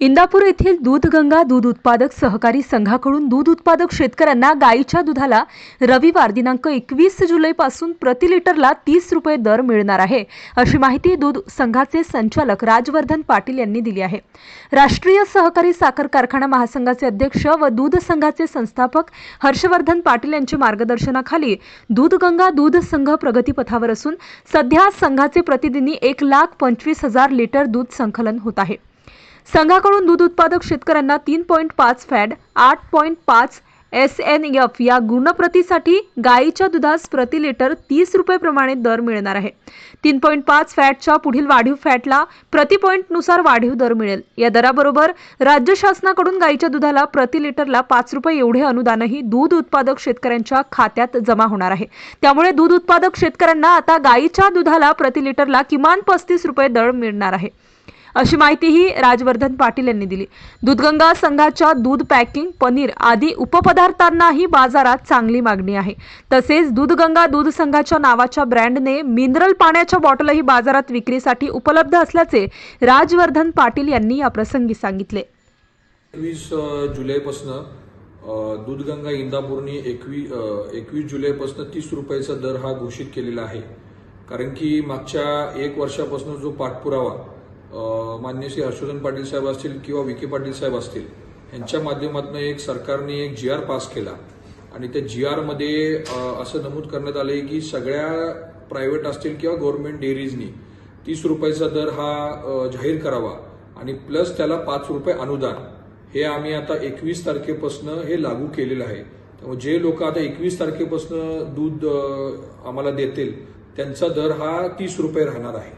इंदापूर येथील दूधगंगा दूध उत्पादक सहकारी संघाकडून दूध उत्पादक शेतकऱ्यांना गायीच्या दुधाला रविवार दिनांक एकवीस जुलैपासून प्रति लिटरला तीस रुपये दर मिळणार आहे अशी माहिती दूध संघाचे संचालक राजवर्धन पाटील यांनी दिली आहे. राष्ट्रीय सहकारी साखर कारखाना महासंघाचे अध्यक्ष व दूध संघाचे संस्थापक हर्षवर्धन पाटील यांच्या मार्गदर्शनाखाली दूधगंगा दूध संघ प्रगतीपथावर असून सध्या संघाचे प्रतिदिनी एक लाख पंचवीस हजार लिटर दूध संकलन होत आहे. संघाकडून दूध उत्पादक शेतकऱ्यांना तीन पॉईंट पाच फॅड आठ पॉईंट पाच एस एन एफ या गुणप्रतीसाठी गायीच्या दुधास प्रति लिटर तीस रुपये प्रमाणे दर मिळणार आहे. तीन पॉईंट पाच फॅटच्या पुढील वाढीव फॅटला प्रति पॉईंटनुसार वाढीव दर मिळेल. या दराबरोबर राज्य शासनाकडून गायीच्या दुधाला प्रति लिटरला पाच रुपये एवढे अनुदानही दूध उत्पादक शेतकऱ्यांच्या खात्यात जमा होणार आहे. त्यामुळे दूध उत्पादक शेतकऱ्यांना आता गायीच्या दुधाला प्रति लिटरला किमान पस्तीस रुपये दर मिळणार आहे. अशी माहितीही राजवर्धन पाटील यांनी दिली. दूधगंगा संघाच्या दूध पॅकिंग पनीर आदी उपपदार्थांनाही बाजारात चांगली मागणी आहे. तसेच दूधगंगा दूध संघाच्या नावाच्या ब्रँडने मिनरल पाण्याच्या बॉटलही बाजारात विक्रीसाठी उपलब्ध असल्याचे राजवर्धन पाटील यांनी या प्रसंगी सांगितले. वीस जुलैपासनं दूधगंगा इंदापूरनी एकवी एकवीस जुलैपासनं तीस रुपयाचा दर हा घोषित केलेला आहे. कारण की मागच्या एक वर्षापासून जो पाठपुरावा मान्य माननीय श्री हर्षवर्धन पाटील साहेब असतील किंवा विखे पाटील साहेब असतील यांच्या माध्यमातून एक सरकारने एक जी आर पास केला. आणि त्या जी आरमध्ये असं नमूद करण्यात आलं की सगळ्या प्रायव्हेट असतील किंवा गव्हर्नमेंट डेअरीजनी तीस रुपयाचा दर हा जाहीर करावा. आणि प्लस त्याला पाच रुपये अनुदान. हे आम्ही आता एकवीस तारखेपासून हे लागू केलेलं आहे. त्यामुळे जे लोक आता एकवीस तारखेपासून दूध आम्हाला देतील त्यांचा दर हा तीस रुपये राहणार आहे.